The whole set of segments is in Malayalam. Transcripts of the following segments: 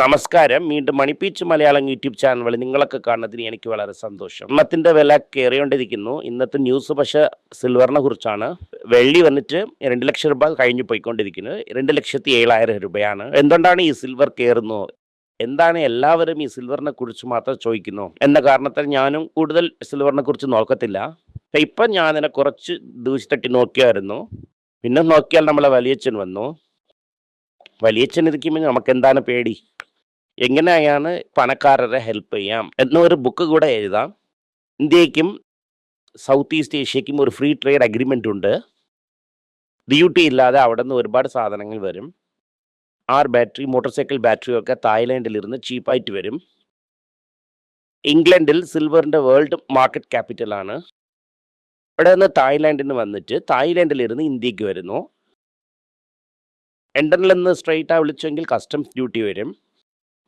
നമസ്കാരം. വീണ്ടും മണിപ്പീച്ച് മലയാളം യൂട്യൂബ് ചാനൽ നിങ്ങളൊക്കെ കാണുന്നതിന് എനിക്ക് വളരെ സന്തോഷം. എണ്ണത്തിന്റെ വില കയറിക്കൊണ്ടിരിക്കുന്നു. ഇന്നത്തെ ന്യൂസ് പക്ഷെ സിൽവറിനെ കുറിച്ചാണ്. വെള്ളി വന്നിട്ട് രണ്ട് ലക്ഷം രൂപ കഴിഞ്ഞു പോയിക്കൊണ്ടിരിക്കുന്നു. രണ്ട് ലക്ഷത്തി ഏഴായിരം രൂപയാണ്. എന്തുകൊണ്ടാണ് ഈ സിൽവർ കയറുന്നു? എന്താണ് എല്ലാവരും ഈ സിൽവറിനെ കുറിച്ച് മാത്രം ചോദിക്കുന്നു? എന്ന കാരണത്താൽ ഞാനും കൂടുതൽ സിൽവറിനെ കുറിച്ച് നോക്കത്തില്ല. ഇപ്പം ഞാൻ അതിനെ കുറച്ച് ദിവസത്തട്ടി നോക്കിയായിരുന്നു. പിന്നെ നോക്കിയാൽ നമ്മളെ വലിയച്ഛൻ വന്നു. വലിയച്ഛൻ ഇരിക്കുമ്പോൾ നമുക്ക് എന്താണ് പേടി? എങ്ങനെയാണ് പണക്കാരരെ ഹെൽപ്പ് ചെയ്യാം എന്നൊരു ബുക്ക് കൂടെ എഴുതാം. ഇന്ത്യക്കും സൗത്ത് ഈസ്റ്റ് ഏഷ്യക്കും ഒരു ഫ്രീ ട്രേഡ് അഗ്രിമെന്റ് ഉണ്ട്. ഡ്യൂട്ടി ഇല്ലാതെ അവിടെ നിന്ന് ഒരുപാട് സാധനങ്ങൾ വരും. ആർ ബാറ്ററി മോട്ടോർ സൈക്കിൾ ബാറ്ററി ഒക്കെ തായ്ലൻഡിൽ ഇരുന്ന് ചീപ്പായിട്ട് വരും. ഇംഗ്ലണ്ടിൽ സിൽവറിന്റെ വേൾഡ് മാർക്കറ്റ് ക്യാപിറ്റലാണ് അവിടെ നിന്ന് തായ്ലാൻഡിന് വന്നിട്ട് തായ്ലാൻഡിൽ ഇരുന്ന് ഇന്ത്യയ്ക്ക് വരുന്നു. ലണ്ടനിൽ നിന്ന് സ്ട്രെയിറ്റ് ആ വിളിച്ചെങ്കിൽ കസ്റ്റംസ് ഡ്യൂട്ടി വരും.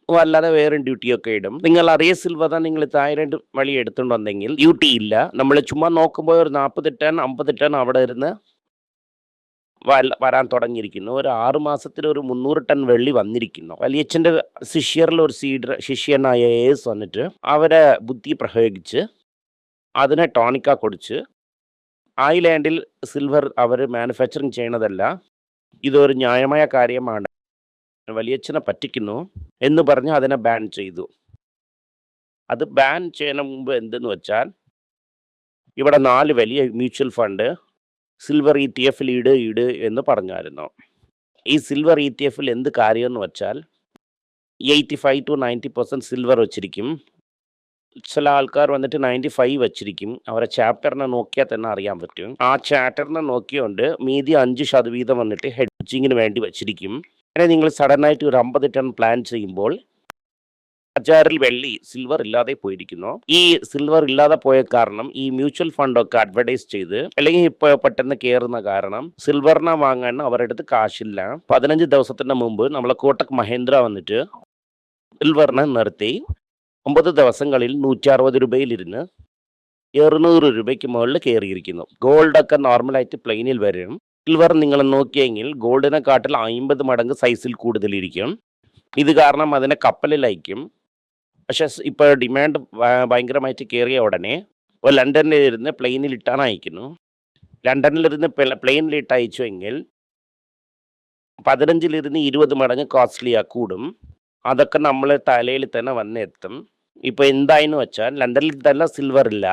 അല്ലാതെ വേറെ ഡ്യൂട്ടിയൊക്കെ ഇടും. നിങ്ങൾ അറിയ സിൽവർ നിങ്ങൾ തായ്ലൻഡ് വഴി എടുത്തുകൊണ്ട് ഡ്യൂട്ടി ഇല്ല. നമ്മൾ ചുമ്മാ നോക്കുമ്പോൾ ഒരു നാൽപ്പത് ടൺ അമ്പത് ടൺ അവിടെ ഇരുന്ന് വരാൻ തുടങ്ങിയിരിക്കുന്നു. ഒരു ആറു മാസത്തിൽ ഒരു മുന്നൂറ് ടൺ വെള്ളി വന്നിരിക്കുന്നു. വലിയച്ഛന്റെ ശിഷ്യറിൽ ഒരു സീഡർ ശിഷ്യനായ ഏസ് വന്നിട്ട് അവരെ ബുദ്ധി പ്രയോഗിച്ച് അതിനെ ടോണിക്ക കൊടിച്ച് ഐലാൻഡിൽ സിൽവർ അവർ മാനുഫാക്ചറിങ് ചെയ്യണതല്ല ഇതൊരു ന്യായമായ കാര്യമാണ്. വലിയച്ഛനെ പറ്റിക്കുന്നു. എന്ന് പറഞ്ഞ് അതിനെ ബാൻ ചെയ്തു. അത് ബാൻ ചെയ്യുന്ന മുമ്പ് എന്തെന്ന് വെച്ചാൽ ഇവിടെ നാല് വലിയ mutual fund silver E T എഫിൽ ഇട് ഇട് എന്ന് പറഞ്ഞായിരുന്നു. ഈ സിൽവർ ഇ ടി എഫിൽ എന്ത് കാര്യമെന്ന് വെച്ചാൽ eighty five to ninety percent silver വെച്ചിരിക്കും. ചില ആൾക്കാർ വന്നിട്ട് നയന്റി ഫൈവ് വെച്ചിരിക്കും. അവരെ ചാപ്റ്ററിനെ നോക്കിയാൽ തന്നെ അറിയാൻ പറ്റും. ആ ചാപ്റ്ററിനെ നോക്കിയോണ്ട് മീതി അഞ്ച് ശതവീതം വന്നിട്ട് ഹെഡ്ജിങ്ങിന് വേണ്ടി വെച്ചിരിക്കും. അങ്ങനെ നിങ്ങൾ സഡനായിട്ട് ഒരു അമ്പത് ടൺ പ്ലാൻ ചെയ്യുമ്പോൾ അജാറിൽ വെള്ളി സിൽവർ ഇല്ലാതെ പോയിരിക്കുന്നു. ഈ സിൽവർ ഇല്ലാതെ പോയ കാരണം ഈ മ്യൂച്വൽ ഫണ്ടൊക്കെ അഡ്വർടൈസ് ചെയ്ത് അല്ലെങ്കിൽ ഇപ്പോൾ പെട്ടെന്ന് കയറുന്ന കാരണം സിൽവറിനെ വാങ്ങാൻ അവരുടെ അടുത്ത് കാശില്ല. പതിനഞ്ച് ദിവസത്തിന് മുമ്പ് നമ്മളെ കോട്ടക് മഹേന്ദ്ര വന്നിട്ട് സിൽവറിനെ നിർത്തി. ഒമ്പത് ദിവസങ്ങളിൽ നൂറ്റി അറുപത് രൂപയിലിരുന്ന് എറുന്നൂറ് രൂപയ്ക്ക് മുകളിൽ കയറിയിരിക്കുന്നു. ഗോൾഡൊക്കെ നോർമലായിട്ട് പ്ലെയിനിൽ വരും. സിൽവർ നിങ്ങൾ നോക്കിയെങ്കിൽ ഗോൾഡിനെ കാട്ടിൽ അമ്പത് മടങ്ങ് സൈസിൽ കൂടുതലിരിക്കും. ഇത് കാരണം അതിനെ കപ്പലിലയക്കും. പക്ഷെ ഇപ്പോൾ ഡിമാൻഡ് ഭയങ്കരമായിട്ട് കയറിയ ഉടനെ ഇപ്പോൾ ലണ്ടനിലിരുന്ന് പ്ലെയിനിലിട്ടാണ് അയക്കുന്നു. ലണ്ടനിലിരുന്ന് പ്ലെയിനിൽ ഇട്ട് അയച്ചുവെങ്കിൽ പതിനഞ്ചിലിരുന്ന് ഇരുപത് മടങ്ങ് കോസ്റ്റ്ലിയാ കൂടും. അതൊക്കെ നമ്മളെ തലയിൽ തന്നെ വന്നെത്തും ഇപ്പോൾ എന്തായെന്ന് വെച്ചാൽ ലണ്ടനിൽ തന്നെ സിൽവർ ഇല്ല.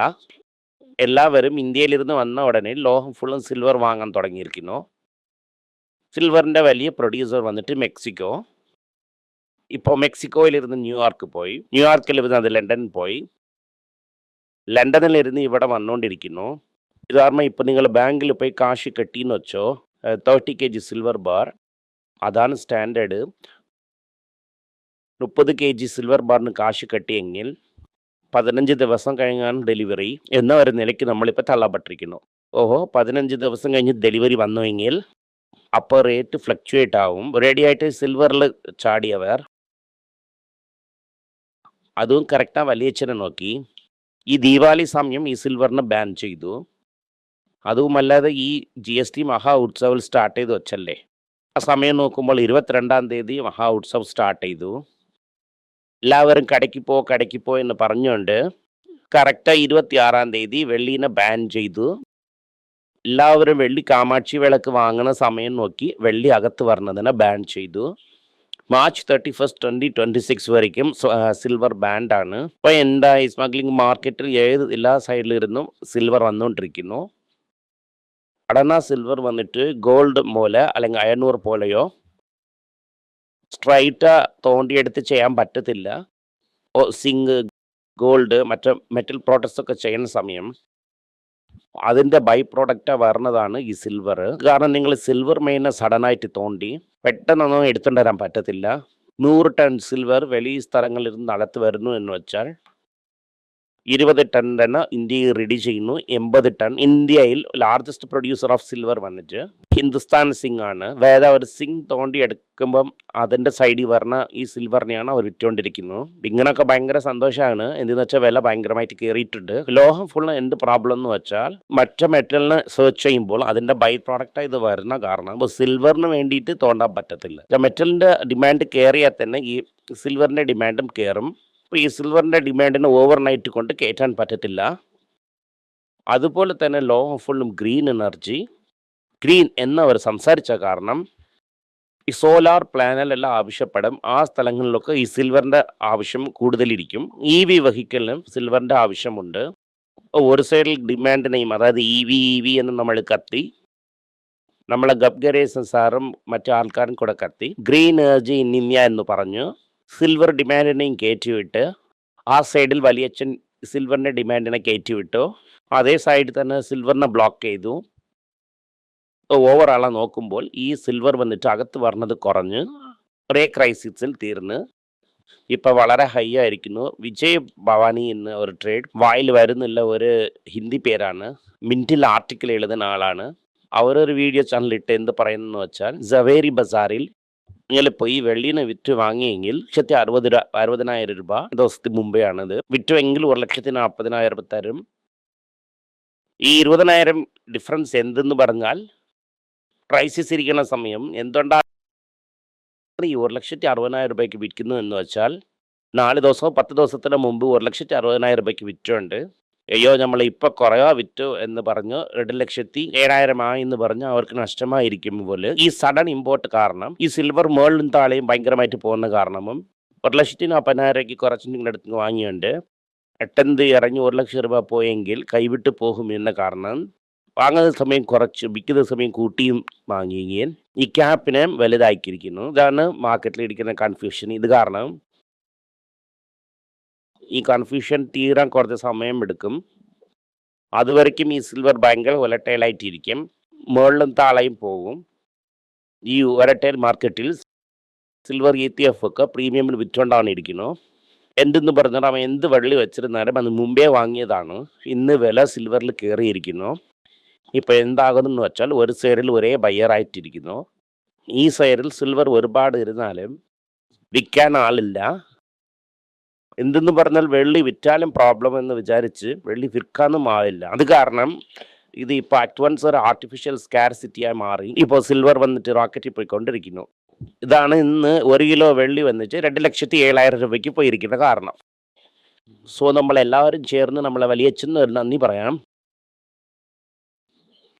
എല്ലാവരും ഇന്ത്യയിലിരുന്ന് വന്ന ഉടനെ ലോഹം ഫുള്ളും സിൽവർ വാങ്ങാൻ തുടങ്ങിയിരിക്കുന്നു. സിൽവറിന്റെ വലിയ പ്രൊഡ്യൂസർ വന്നിട്ട് മെക്സിക്കോ. ഇപ്പോൾ മെക്സിക്കോയിലിരുന്ന് ന്യൂയോർക്ക് പോയി. ന്യൂയോർക്കിൽ ഇരുന്ന് അത് ലണ്ടനിൽ പോയി. ലണ്ടനിലിരുന്ന് ഇവിടെ വന്നുകൊണ്ടിരിക്കുന്നു ഇത് കാരണം ഇപ്പോൾ നിങ്ങൾ ബാങ്കിൽ പോയി കാശ് കെട്ടിയെന്ന് വെച്ചോ thirty K G silver bar അതാണ് സ്റ്റാൻഡേർഡ് മുപ്പത് കെ ജി സിൽവർ ബാറിന് കാശ് കെട്ടിയെങ്കിൽ പതിനഞ്ച് ദിവസം കഴിഞ്ഞാണ് ഡെലിവറി എന്ന ഒരു നിലയ്ക്ക് നമ്മളിപ്പോൾ തള്ളപ്പെട്ടിരിക്കുന്നു. ഓഹോ പതിനഞ്ച് ദിവസം കഴിഞ്ഞ് ഡെലിവറി വന്നുവെങ്കിൽ അപ്പോൾ റേറ്റ് ഫ്ലക്ച്വേറ്റ് ആവും. റെഡി ആയിട്ട് സിൽവറിൽ ചാടിയവർ അതും കറക്റ്റാണ് വലിയച്ഛനെ നോക്കി. ഈ ദീപാവലി സമയം ഈ സിൽവറിനെ ബാൻ ചെയ്തു. അതുമല്ലാതെ ഈ ജി എസ് ടി മഹാ ഉത്സവം സ്റ്റാർട്ട് ചെയ്ത് വെച്ചല്ലേ? ആ സമയം നോക്കുമ്പോൾ ഇരുപത്തിരണ്ടാം തീയതി മഹാ ഉത്സവ് സ്റ്റാർട്ട് ചെയ്തു. എല്ലാവരും കടയ്ക്ക് പോ കടയ്ക്ക് പോ എന്ന് പറഞ്ഞുകൊണ്ട് കറക്റ്റ് ഇരുപത്തി ആറാം തീയതി വെള്ളീനെ ബാൻ ചെയ്തു. എല്ലാവരും വെള്ളി കാമാക്ഷി വിളക്ക് വാങ്ങുന്ന സമയം നോക്കി വെള്ളി അകത്ത് വരുന്നതിനെ ബാൻ ചെയ്തു. March thirty first twenty twenty six വരയ്ക്കും സിൽവർ ബാൻഡാണ് ഇപ്പോൾ എന്തായി സ്മഗ്ലിംഗ് മാർക്കറ്റിൽ ഏത് എല്ലാ സൈഡിലിരുന്നും സിൽവർ വന്നുകൊണ്ടിരിക്കുന്നു അടന സിൽവർ വന്നിട്ട് ഗോൾഡ് പോലെ അല്ലെങ്കിൽ അയണൂർ പോലെയോ സ്ട്രൈറ്റ് തോണ്ടിയെടുത്ത് ചെയ്യാൻ പറ്റത്തില്ല. ഓ സിങ്ക് ഗോൾഡ് മറ്റു മെറ്റൽ പ്രോഡക്ട്സ് ഒക്കെ ചെയ്യുന്ന സമയം അതിന്റെ ബൈ പ്രോഡക്റ്റ് വരുന്നതാണ് ഈ സിൽവർ. കാരണം നിങ്ങൾ സിൽവർ മെയിനെ സഡനായിട്ട് തോണ്ടി പെട്ടെന്നൊന്നും എടുത്തുണ്ടരാൻ പറ്റത്തില്ല. നൂറ് ടൺ സിൽവർ വലിയ സ്ഥലങ്ങളിൽ നിന്ന് നടത്തി വരുന്നു എന്ന് വെച്ചാൽ ഇരുപത് ടൺ തന്നെ ഇന്ത്യയിൽ റെഡി ചെയ്യുന്നു. എൺപത് ടൺ. ഇന്ത്യയിൽ ലാർജസ്റ്റ് പ്രൊഡ്യൂസർ ഓഫ് സിൽവർ വന്നിട്ട് ഹിന്ദുസ്ഥാൻ സിംഗ് ആണ്. വേറെ ഒരു സിംഗ് തോണ്ടി എടുക്കുമ്പം അതിന്റെ സൈഡിൽ വരുന്ന ഈ സിൽവറിനെയാണ് അവർ വിറ്റുകൊണ്ടിരിക്കുന്നത് ഇങ്ങനൊക്കെ ഭയങ്കര സന്തോഷമാണ് എന്തെന്ന് വെച്ചാൽ വില ഭയങ്കരമായിട്ട് കയറിയിട്ടുണ്ട്. ലോഹം ഫുൾ എന്ത് പ്രോബ്ലം എന്ന് വെച്ചാൽ മറ്റ മെറ്റലിനെ സെർച്ച് ചെയ്യുമ്പോൾ അതിന്റെ ബൈ പ്രോഡക്റ്റ് ഇത് വരുന്ന കാരണം ഇപ്പോൾ സിൽവറിന് വേണ്ടിയിട്ട് തോണ്ടാൻ പറ്റത്തില്ല. മെറ്റലിന്റെ ഡിമാൻഡ് കയറിയാൽ തന്നെ ഈ സിൽവറിന്റെ ഡിമാൻഡും കയറും അപ്പോൾ ഈ സിൽവറിന്റെ ഡിമാൻഡിന് ഓവർ നൈറ്റ് കൊണ്ട് കയറ്റാൻ പറ്റത്തില്ല. അതുപോലെ തന്നെ ലോകം ഫുള്ളും ഗ്രീൻ എനർജി. ഗ്രീൻ എന്നവർ സംസാരിച്ച കാരണം ഈ സോലാർ പ്ലാനലെല്ലാം ആവശ്യപ്പെടും. ആ സ്ഥലങ്ങളിലൊക്കെ ഈ സിൽവറിന്റെ ആവശ്യം കൂടുതലിരിക്കും. ഇ വി വെഹിക്കലിനും സിൽവറിന്റെ ആവശ്യമുണ്ട്. ഒരു സൈഡിൽ ഡിമാൻഡിനെയും അതായത് ഇ വി ഇ വി എന്ന് നമ്മൾ കത്തി. നമ്മളെ ഗബ്ഗരേസൻ സാറും മറ്റു ആൾക്കാരും കൂടെ കത്തി. ഗ്രീൻ എനർജി ഇൻ ഇന്ത്യ എന്ന് പറഞ്ഞു. സിൽവർ ഡിമാൻഡിനെയും കയറ്റിവിട്ട് ആ സൈഡിൽ വലിയച്ഛൻ സിൽവറിന്റെ ഡിമാൻഡിനെ കയറ്റിവിട്ടു അതേ സൈഡിൽ തന്നെ സിൽവറിനെ ബ്ലോക്ക് ചെയ്തു. ഓവറാളെ നോക്കുമ്പോൾ ഈ സിൽവർ വന്നിട്ട് അകത്ത് വരണത് കുറഞ്ഞ് ഒരേ ക്രൈസിസിൽ തീർന്ന്. ഇപ്പം വളരെ ഹൈ ആയിരിക്കുന്നു. വിജയ് ഭവാനി എന്ന ഒരു ട്രേഡ് വായിൽ വരുന്നില്ല ഒരു ഹിന്ദി പേരാണ്. മിന്റിൽ ആർട്ടിക്കിൾ എഴുതുന്ന ആളാണ്. അവരൊരു വീഡിയോ ചാനലിട്ട് എന്ത് പറയുന്നതെന്ന് വെച്ചാൽ ജവേരി ബസാറിൽ നിങ്ങൾ പോയി വെള്ളിനെ വിറ്റ് വാങ്ങിയെങ്കിൽ ലക്ഷത്തി അറുപത് രൂപ അറുപതിനായിരം രൂപ ദിവസത്തിന് മുമ്പേ ആണിത് വിറ്റുവെങ്കിൽ ഒരു ലക്ഷത്തി നാൽപ്പതിനായിരം തരും. ഈ ഇരുപതിനായിരം ഡിഫറൻസ് എന്തെന്ന് പറഞ്ഞാൽ ക്രൈസിസ് ഇരിക്കുന്ന സമയം എന്തുകൊണ്ടാണ് ഈ ഒരു ലക്ഷത്തി അറുപതിനായിരം രൂപയ്ക്ക് വിൽക്കുന്നു എന്ന് വെച്ചാൽ നാല് ദിവസമോ പത്ത് ദിവസത്തിന് മുമ്പ് ഒരു ലക്ഷത്തി അറുപതിനായിരം രൂപയ്ക്ക് വിറ്റുണ്ട് അയ്യോ നമ്മൾ ഇപ്പൊ കുറയോ വിറ്റു എന്ന് പറഞ്ഞു രണ്ട് ലക്ഷത്തി ഏഴായിരമായി എന്ന് പറഞ്ഞ് അവർക്ക് നഷ്ടമായിരിക്കും പോലെ. ഈ സഡൻ ഇമ്പോർട്ട് കാരണം ഈ സിൽവർ മേളിലും താളെയും ഭയങ്കരമായിട്ട് പോകുന്ന കാരണവും ഒരു ലക്ഷത്തി നാൽപ്പതിനായിരക്ക് കുറച്ച് നിങ്ങളുടെ അടുത്ത് വാങ്ങിയുണ്ട് പെട്ടെന്ന് ഇറങ്ങി ഒരു ലക്ഷം രൂപ പോയെങ്കിൽ കൈവിട്ട് പോകും എന്ന കാരണം വാങ്ങുന്ന സമയം കുറച്ച് വിൽക്കുന്ന സമയം കൂട്ടിയും വാങ്ങിയെങ്കിൽ ഈ ക്യാപ്പിനെ വലുതാക്കിയിരിക്കുന്നു. ഇതാണ് മാർക്കറ്റിൽ ഇരിക്കുന്ന കൺഫ്യൂഷൻ ഇത് കാരണം ഈ കൺഫ്യൂഷൻ തീരാൻ കുറച്ച് സമയം എടുക്കും അതുവരയ്ക്കും ഈ സിൽവർ ഭയങ്കര ഒലട്ടയിലായിട്ടിരിക്കും മുകളിലും താളയും പോകും. ഈ ഒരട്ടയിൽ മാർക്കറ്റിൽ സിൽവർ ഇ ടി എഫ് ഒക്കെ പ്രീമിയമിൽ വിറ്റുകൊണ്ടാണ് ഇരിക്കുന്നത് എന്തെന്ന് പറഞ്ഞാൽ അവൻ എന്ത് വെള്ളി വെച്ചിരുന്നാലും അത് മുമ്പേ വാങ്ങിയതാണ്. ഇന്ന് വില സിൽവറിൽ കയറിയിരിക്കുന്നു ഇപ്പോൾ എന്താകുന്നെന്ന് വെച്ചാൽ ഒരു സൈഡിൽ ഒരേ ബയ്യറായിട്ടിരിക്കുന്നു ഈ സൈഡിൽ സിൽവർ ഒരുപാട് ഇരുന്നാലും വിൽക്കാൻ ആളില്ല. എന്തെന്ന് പറഞ്ഞാൽ വെള്ളി വിറ്റാലും പ്രോബ്ലം എന്ന് വിചാരിച്ച് വെള്ളി വിൽക്കാനും ആവില്ല അത് കാരണം ഇത് ഇപ്പോൾ അറ്റ്വൻസ് ഒരു ആർട്ടിഫിഷ്യൽ സ്കാർസിറ്റിയായി മാറി. ഇപ്പോൾ സിൽവർ വന്നിട്ട് റോക്കറ്റിൽ പോയിക്കൊണ്ടിരിക്കുന്നു. ഇതാണ് ഇന്ന് ഒരു കിലോ വെള്ളി വന്നിട്ട് രണ്ട് ലക്ഷത്തി ഏഴായിരം രൂപയ്ക്ക് പോയിരിക്കുന്ന കാരണം. സോ നമ്മൾ എല്ലാവരും ചേർന്ന് നമ്മളെ വലിയച്ഛന് ഒരു നന്ദി പറയാം.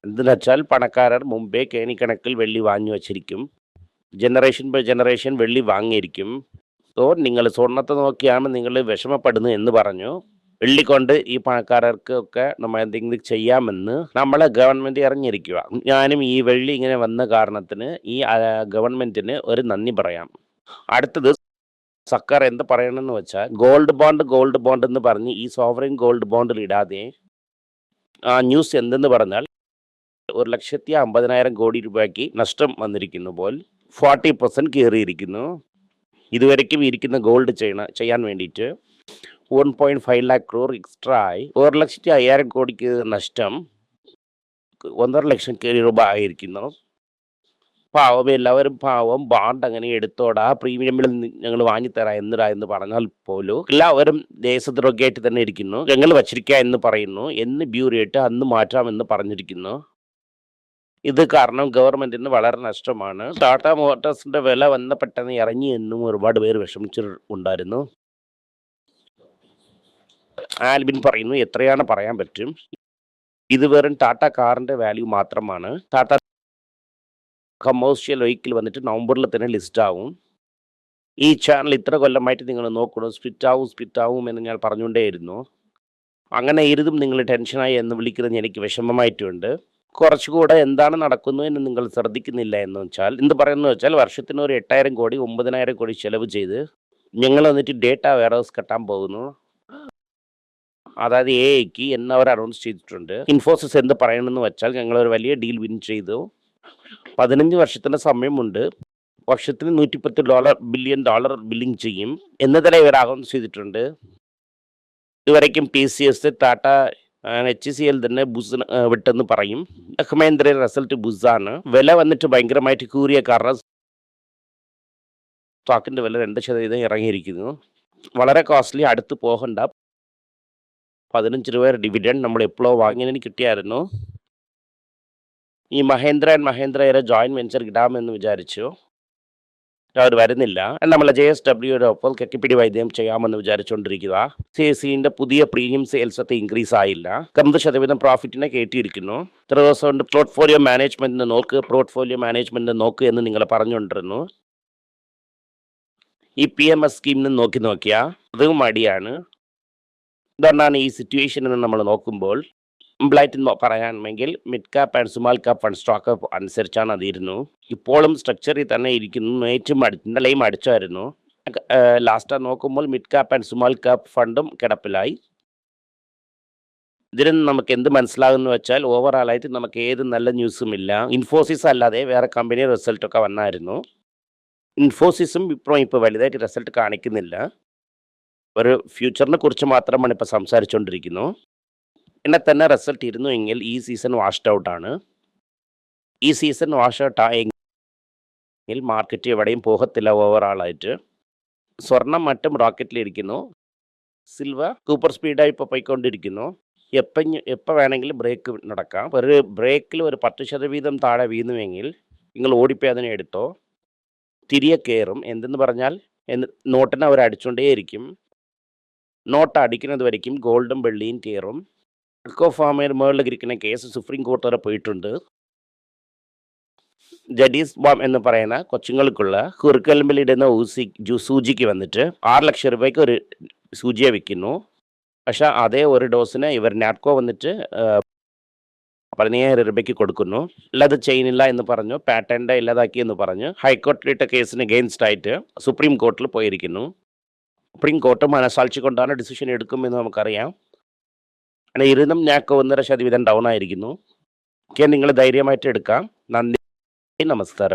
എന്തെന്ന് വെച്ചാൽ പണക്കാരർ മുമ്പേ കേണിക്കണക്കിൽ വെള്ളി വാങ്ങി വച്ചിരിക്കും. ജനറേഷൻ ബൈ ജനറേഷൻ വെള്ളി വാങ്ങിയിരിക്കും. സോ നിങ്ങൾ സ്വർണത്തെ നോക്കിയാണ് നിങ്ങൾ വിഷമപ്പെടുന്നത് എന്ന് പറഞ്ഞു. വെള്ളിക്കൊണ്ട് ഈ പണക്കാരർക്ക് ഒക്കെ നമ്മൾ എന്തെങ്കിലും ചെയ്യാമെന്ന് നമ്മളെ ഗവൺമെന്റ് ഇറങ്ങിയിരിക്കുക ഞാനും ഈ വെള്ളി ഇങ്ങനെ വന്ന കാരണത്തിന് ഈ ഗവൺമെന്റിന് ഒരു നന്ദി പറയാം. അടുത്തത് സർക്കാർ എന്ത് പറയണമെന്ന് വെച്ചാൽ ഗോൾഡ് ബോണ്ട് ഗോൾഡ് ബോണ്ട് എന്ന് പറഞ്ഞ് ഈ സോവറിൻ ഗോൾഡ് ബോണ്ടിൽ ഇടാതെ ആ ന്യൂസ് എന്തെന്ന് പറഞ്ഞാൽ ഒരു ലക്ഷത്തി അമ്പതിനായിരം കോടി രൂപയ്ക്ക് നഷ്ടം വന്നിരിക്കുന്നു പോൽ. Forty percent കയറിയിരിക്കുന്നു. ഇതുവരയ്ക്കും ഇരിക്കുന്ന ഗോൾഡ് ചെയ്യണ ചെയ്യാൻ വേണ്ടിയിട്ട് one point five lakh crore extra ആയി. ഒരു ലക്ഷത്തി അയ്യായിരം കോടിക്ക് നഷ്ടം. ഒന്നര ലക്ഷം രൂപ ആയിരിക്കുന്നു. പാവം എല്ലാവരും പാവം. ബാണ്ട് അങ്ങനെ എടുത്തോടാ. പ്രീമിയമിൽ ഞങ്ങൾ വാങ്ങിത്തരാം എന്നിടാ എന്ന് പറഞ്ഞാൽ പോലും. എല്ലാവരും ദേശദ്രോഹിയായിട്ട് തന്നെ ഇരിക്കുന്നു. ഞങ്ങൾ വച്ചിരിക്കുക എന്ന് പറയുന്നു. എന്ന് ബ്യൂറിയിട്ട് അന്ന് മാറ്റാമെന്ന് പറഞ്ഞിരിക്കുന്നു. ഇത് കാരണം ഗവൺമെന്റിന് വളരെ നഷ്ടമാണ്. ടാറ്റ മോട്ടോഴ്സിന്റെ വില വന്ന പെട്ടെന്ന് ഇറങ്ങി എന്നും ഒരുപാട് പേര് വിഷമിച്ചിട്ടുണ്ടായിരുന്നു ആൽബിൻ പറയുന്നു എത്രയാണ് പറയാൻ പറ്റും? ഇത് വെറും ടാറ്റ കാറിന്റെ വാല്യൂ മാത്രമാണ്. ടാറ്റ കമേഴ്ഷ്യൽ വെഹിക്കിൾ വന്നിട്ട് നവംബറിൽ തന്നെ ലിസ്റ്റ് ആവും. ഈ ചാനൽ ഇത്ര കൊല്ലമായിട്ട് നിങ്ങൾ നോക്കണം. സ്പിറ്റ് ആവും സ്പിറ്റ് ആവും എന്ന് ഞാൻ പറഞ്ഞുകൊണ്ടേയിരുന്നു. അങ്ങനെ ഇരുതും നിങ്ങൾ ടെൻഷനായി എന്ന് വിളിക്കുന്നത് എനിക്ക് വിഷമമായിട്ടുണ്ട്. കുറച്ചുകൂടെ എന്താണ് നടക്കുന്നത് എന്ന് നിങ്ങൾ ശ്രദ്ധിക്കുന്നില്ല എന്ന് വെച്ചാൽ എന്ത് പറയുന്നു വെച്ചാൽ വർഷത്തിന് ഒരു എട്ടായിരം കോടി ഒമ്പതിനായിരം കോടി ചെലവ് ചെയ്ത് ഞങ്ങൾ വന്നിട്ട് ഡേറ്റ വെയർഹൗസ് കെട്ടാൻ പോകുന്നു. അതായത് എ ഐക്ക് എന്ന് അവർ അനൗൺസ് ചെയ്തിട്ടുണ്ട്. ഇൻഫോസിസ് എന്ത് പറയണമെന്ന് വെച്ചാൽ ഞങ്ങൾ ഒരു വലിയ ഡീൽ വിൻ ചെയ്തു. പതിനഞ്ച് വർഷത്തിന്റെ സമയമുണ്ട്. വർഷത്തിന് നൂറ്റിപ്പത്ത് ഡോളർ ബില്യൺ ഡോളർ ബില്ലിംഗ് ചെയ്യും. എന്നതിലെ ഇവർ അനൗൺസ് ചെയ്തിട്ടുണ്ട്. ഇതുവരയ്ക്കും P C S Tata H C L തന്നെ ബുസ് വിട്ടെന്ന് പറയും. മഹേന്ദ്ര റിസൾട്ട് ബുസാണ് വില വന്നിട്ട് ഭയങ്കരമായിട്ട് കൂറിയ കാരണം സ്റ്റോക്കിന്റെ വില രണ്ട് ശതവീതം ഇറങ്ങിയിരിക്കുന്നു. വളരെ കോസ്റ്റ്ലി അടുത്ത് പോകണ്ട. പതിനഞ്ച് രൂപ ഡിവിഡൻഡ് നമ്മൾ എപ്പോഴോ വാങ്ങിയതിന് കിട്ടിയായിരുന്നു. ഈ മഹേന്ദ്ര ആൻഡ് മഹേന്ദ്രയുടെ ജോയിന്റ് വെഞ്ചർ ഇടാമെന്ന് വിചാരിച്ചു. അവർ വരുന്നില്ല. നമ്മളെ ജെ എസ് ഡബ്ല്യുടെ ഒപ്പം കെക്കിപ്പിടി വൈദ്യം ചെയ്യാമെന്ന് വിചാരിച്ചുകൊണ്ടിരിക്കുക. സി എസ് സിന്റെ പുതിയ പ്രീമിയം സെയിൽസ് ഒക്കെ ഇൻക്രീസ് ആയില്ല. കമ്പത് ശതമാനം പ്രോഫിറ്റിനെ കയറ്റിയിരിക്കുന്നു. ഇത്ര ദിവസം കൊണ്ട് പോർട്ട്ഫോളിയോ മാനേജ്മെന്റിന് നോക്ക് പോർട്ട്ഫോളിയോ മാനേജ്മെന്റിന് നോക്ക് എന്ന് നിങ്ങൾ പറഞ്ഞുകൊണ്ടിരുന്നു. ഈ പി എം എസ് സ്കീമിന് നോക്കി നോക്കിയാ അതും മടിയാണ്. ഇതുകൊണ്ടാണ് ഈ സിറ്റുവേഷൻ എന്ന് നമ്മൾ നോക്കുമ്പോൾ സിമ്പിളായിട്ട് എന്ന് പറയാണെങ്കിൽ mid cap and small cap fund stock അനുസരിച്ചാണ് അതിരുന്നു ഇപ്പോഴും സ്ട്രക്ചറിൽ തന്നെ ഇരിക്കുന്നു. ഏറ്റവും അടി ഇന്നലെയും അടിച്ചായിരുന്നു. ലാസ്റ്റ് നോക്കുമ്പോൾ mid cap and small cap ഫണ്ടും കിടപ്പിലായി. ഇതിൽ നിന്ന് നമുക്ക് എന്ത് മനസ്സിലാകുന്നു വെച്ചാൽ ഓവറാൾ ആയിട്ട് നമുക്ക് ഏത് നല്ല ന്യൂസും ഇല്ല. ഇൻഫോസിസ് അല്ലാതെ വേറെ കമ്പനി റിസൾട്ടൊക്കെ വന്നായിരുന്നു. ഇൻഫോസിസും ഇപ്പോൾ ഇപ്പോൾ വലുതായിട്ട് റിസൾട്ട് കാണിക്കുന്നില്ല. ഒരു ഫ്യൂച്ചറിനെ കുറിച്ച് മാത്രമാണ് ഇപ്പോൾ സംസാരിച്ചുകൊണ്ടിരിക്കുന്നു പിന്നെ തന്നെ റിസൾട്ട് ഇരുന്നു എങ്കിൽ ഈ സീസൺ വാഷ്ഡ് ഔട്ട് ആണ്. ഈ സീസൺ വാഷ് ഔട്ട് ആയെങ്കിൽ മാർക്കറ്റ് എവിടെയും പോകത്തില്ല ഓവറാളായിട്ട് സ്വർണം മറ്റും റോക്കറ്റിലിരിക്കുന്നു സിൽവർ സൂപ്പർ സ്പീഡായി ഇപ്പോൾ പോയിക്കൊണ്ടിരിക്കുന്നു. എപ്പം എപ്പോൾ വേണമെങ്കിലും ബ്രേക്ക് നടക്കാം. ഒരു ബ്രേക്കിൽ ഒരു പത്ത് ശതവീതം താഴെ വീണുവെങ്കിൽ നിങ്ങൾ ഓടിപ്പോയി അതിനെ എടുത്തോ. തിരികെ കയറും എന്തെന്ന് പറഞ്ഞാൽ എന്ന് നോട്ടിനെ അവർ അടിച്ചുകൊണ്ടേയിരിക്കും നോട്ട് അടിക്കുന്നത് വരയ്ക്കും. ഗോൾഡും വെള്ളിയും കയറും. എക്കോ ഫാമിന് മുകളിൽ ഇരിക്കുന്ന കേസ് സുപ്രീം കോർട്ട് വരെ പോയിട്ടുണ്ട്. ജഡീസ് ബാം എന്ന് പറയുന്ന കൊച്ചുങ്ങൾക്കുള്ള കുറുക്കലമ്പിലിടുന്ന ഊസി സൂചിക്ക് വന്നിട്ട് ആറ് ലക്ഷം രൂപയ്ക്ക് ഒരു സൂചിയെ വിൽക്കുന്നു. പക്ഷെ അതേ ഒരു ഡോസിന് ഇവർ നാറ്റ്കോ വന്നിട്ട് പതിനയ്യായിരം രൂപയ്ക്ക് കൊടുക്കുന്നു. ഇല്ലാതെ ചെയ്യുന്നില്ല എന്ന് പറഞ്ഞു പാറ്റന്റ് ഇല്ലാതാക്കി എന്ന് പറഞ്ഞു. ഹൈക്കോടതിയിട്ട കേസിന് അഗെയിൻസ്റ്റ് ആയിട്ട് സുപ്രീം കോർട്ടിൽ പോയിരിക്കുന്നു. സുപ്രീം കോർട്ട് മനസാക്ഷി കൊണ്ടാണ് ഡിസിഷൻ എടുക്കുമെന്ന് നമുക്കറിയാം. അങ്ങനെ ഇരുന്നും ഞാക്ക് ഒന്നര ശതവീതം ഡൗൺ ആയിരിക്കുന്നു. ഓക്കെ നിങ്ങൾ ധൈര്യമായിട്ട് എടുക്കാം. നന്ദി നമസ്കാരം.